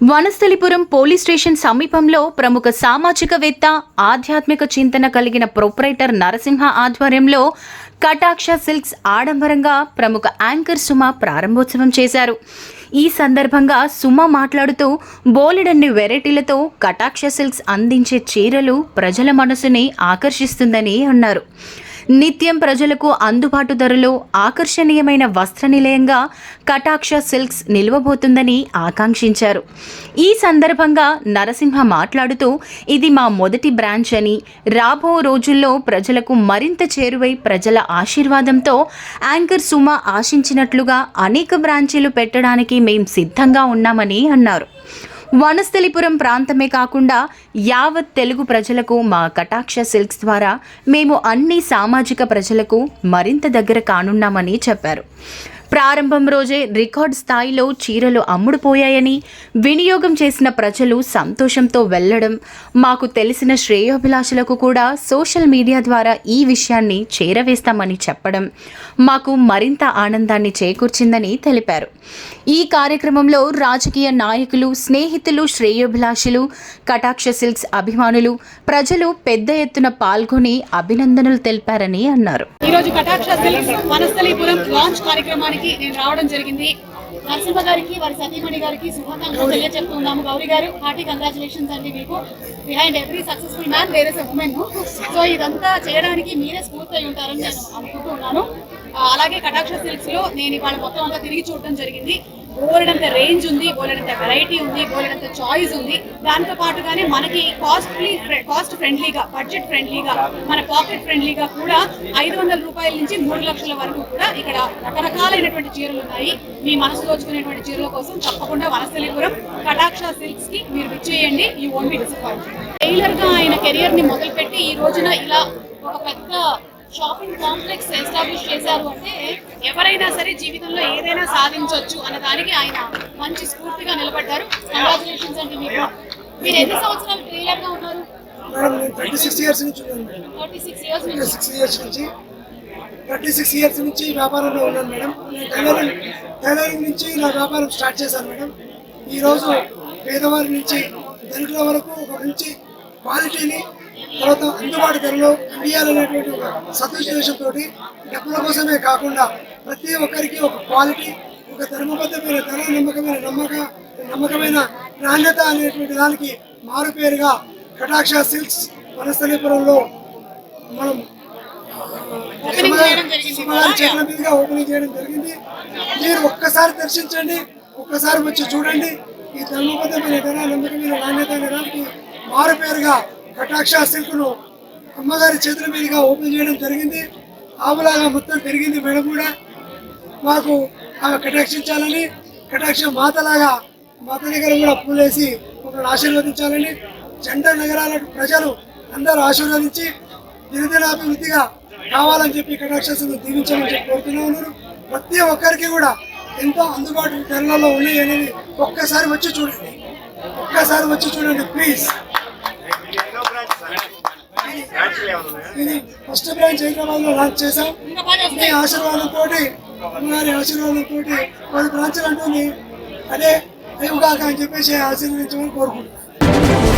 Vanasthalipuram police station సమీపంలో ప్రముఖ సామాజికవేత్త ఆధ్యాత్మిక చింతన కలిగిన ప్రొపరైటర్ నరసింహ ఆధ్వర్యంలో కటాక్ష సిల్క్స్ ఆడంబరంగా ప్రముఖ యాంకర్ సుమ ప్రారంభోత్సవం చేశారు. ఈ సందర్భంగా సుమ మాట్లాడుతూ బోలెడన్ని వెరైటీలతో కటాక్ష సిల్క్స్ అందించే చీరలు ప్రజల మనసుని ఆకర్షిస్తుందని అన్నారు. నిత్యం ప్రజలకు అందుబాటు ధరలో ఆకర్షణీయమైన వస్త్ర నిలయంగా కటాక్ష సిల్క్స్ నిలవబోతుందని ఆకాంక్షించారు. ఈ సందర్భంగా నరసింహ మాట్లాడుతూ ఇది మా మొదటి బ్రాంచ్ అని రాబో రోజుల్లో ప్రజలకు మరింత చేరువై ప్రజల ఆశీర్వాదంతో యాంకర్ సుమ ఆశించినట్లుగా అనేక బ్రాంచీలు పెట్టడానికి మేం సిద్ధంగా ఉన్నామని అన్నారు. వనస్థలిపురం ప్రాంతమే కాకుండా యావత్ తెలుగు ప్రజలకు మా కటాక్ష సిల్క్స్ ద్వారా మేము అన్ని సామాజిక ప్రజలకు మరింత దగ్గర కానున్నామని చెప్పారు. ప్రారంభం రోజే రికార్డ్ స్థాయిలో చీరలు అమ్ముడుపోయాయని వినియోగం చేసిన ప్రజలు సంతోషంతో వెళ్ళడం మాకు తెలిసిన శ్రేయోభిలాషులకు కూడా సోషల్ మీడియా ద్వారా ఈ విషయాన్ని చేరవేస్తామని చెప్పడం మాకు మరింత ఆనందాన్ని చేకూర్చిందని తెలిపారు. ఈ కార్యక్రమంలో రాజకీయ నాయకులు స్నేహితులు శ్రేయోభిలాషులు కటాక్ష సిల్క్స్ అభిమానులు ప్రజలు పెద్ద ఎత్తున పాల్గొని అభినందనలు తెలిపారని అన్నారు. ఈ రోజు కటాక్ష సిల్క్స్ వనస్థలీపురం లాంచ్ కార్యక్రమానికి నేను రావడం జరిగింది. నరసింహ గారికి వారి సతీమణి గారికి శుభాకాంక్షలు తెలియజెప్తున్నాము. గౌరీ గారు హార్టీ కంగ్రాచులేషన్స్ అండి మీకు. బిహైండ్ ఎవ్రీ సక్సెస్ఫుల్ మ్యాన్ వేరే ఉమెన్ సో ఇదంతా చేయడానికి మీరే స్ఫూర్తి అయి ఉంటారని నేను అనుకుంటున్నాను. అలాగే కటాక్ష సిల్క్స్లో నేను ఇవాళ మొత్తం అంతా తిరిగి చూడటం జరిగింది. బోలెడంత రేంజ్ ఉంది బోలెడంత వెరైటీ ఉంది బోలెడంత చాయిస్ ఉంది. దాంతో పాటుగానే మనకి కాస్ట్లీ కాస్ట్ ఫ్రెండ్లీగా బడ్జెట్ ఫ్రెండ్లీగా మన పాకెట్ ఫ్రెండ్లీగా కూడా ఐదు వందల రూపాయల నుంచి మూడు లక్షల వరకు కూడా ఇక్కడ రకరకాలైనటువంటి చీరలు ఉన్నాయి. మీ మనసు దోచుకునేటువంటి చీరల కోసం తప్పకుండా వనస్థలిపురం కటాక్ష సిల్క్స్కి మీరు విచ్చేయండి ఈ ఓన్ బి డిసప్పాయింట్ టైలర్గా ఆయన కెరియర్ని మొదలుపెట్టి ఈ రోజున ఇలా ఒక పెద్ద షాపింగ్ కాంప్లెక్స్ ఎస్టాబ్లిష్ చేశారు అంటే ఎవరైనా సరే జీవితంలో ఏదైనా సాధించవచ్చు అన్న దానికి ఆయన మంచి స్ఫూర్తిగా నిలబడ్డారు. కంగ్రాచులేషన్స్ అండి మీకు. మీరు ఎన్ని సంవత్సరాలు ట్రైలర్గా ఉన్నారు థర్టీ సిక్స్ ఇయర్స్ నుంచి థర్టీ సిక్స్ ఇయర్స్ నుంచి. సిక్స్ ఇయర్స్ నుంచి థర్టీ సిక్స్ ఇయర్స్ నుంచి వ్యాపారంలో ఉన్నాను మేడం. నేను టైలరింగ్ టైలరింగ్ నుంచి నా వ్యాపారం స్టార్ట్ చేశాను మేడం. ఈరోజు పేదవారి నుంచి ధనికుల వరకు ఒక మంచి క్వాలిటీని తర్వాత అందుబాటు ధరలో అందియాలనేటువంటి ఒక సదుద్దేశంతో డబ్బుల కోసమే కాకుండా ప్రతి ఒక్కరికి ఒక క్వాలిటీ ఒక ధర్మబద్ధమైన ధర నమ్మకమైన నమ్మక నమ్మకమైన నాణ్యత అనేటువంటి దానికి మారుపేరుగా కటాక్ష సిల్క్స్ వనస్థలీపురంలో మనం చేతుల మీదుగా ఓపెనింగ్ చేయడం జరిగింది. మీరు ఒక్కసారి దర్శించండి ఒక్కసారి వచ్చి చూడండి. ఈ ధర్మబద్ధమైన ధర నమ్మకమైన నాణ్యత అనే దానికి మారుపేరుగా కటాక్ష సిల్క్ను అమ్మగారి చేతుల మీదుగా ఓపెన్ చేయడం జరిగింది. ఆవులాగా మొత్తం పెరిగింది మేడం కూడా. మాకు ఆమె కటాక్షించాలని కటాక్ష మాతలాగా మాత దగ్గర కూడా పూలేసి మమ్మల్ని ఆశీర్వదించాలని జంట నగరాల ప్రజలు అందరూ ఆశీర్వదించి దినదినాభివృద్ధిగా కావాలని చెప్పి కటాక్షను దీవించాలని చెప్పి కోరుతూనే ఉన్నారు ప్రతి ఒక్కరికి కూడా ఎంతో అందుబాటు ధరలలో ఉన్నాయి అనేది ఒక్కసారి వచ్చి చూడండి. ఒక్కసారి వచ్చి చూడండి ప్లీజ్ ఇది ఫస్ట్ బ్రాంచ్ హైదరాబాద్లో లాంచ్ చేశాం. మీ ఆశీర్వాదంతో గారి ఆశీర్వాదంతో పది బ్రాంచ్లు అంటుంది. అదే అయ్యుగాక అని చెప్పేసి ఆశీర్వదించమని కోరుకుంటున్నాను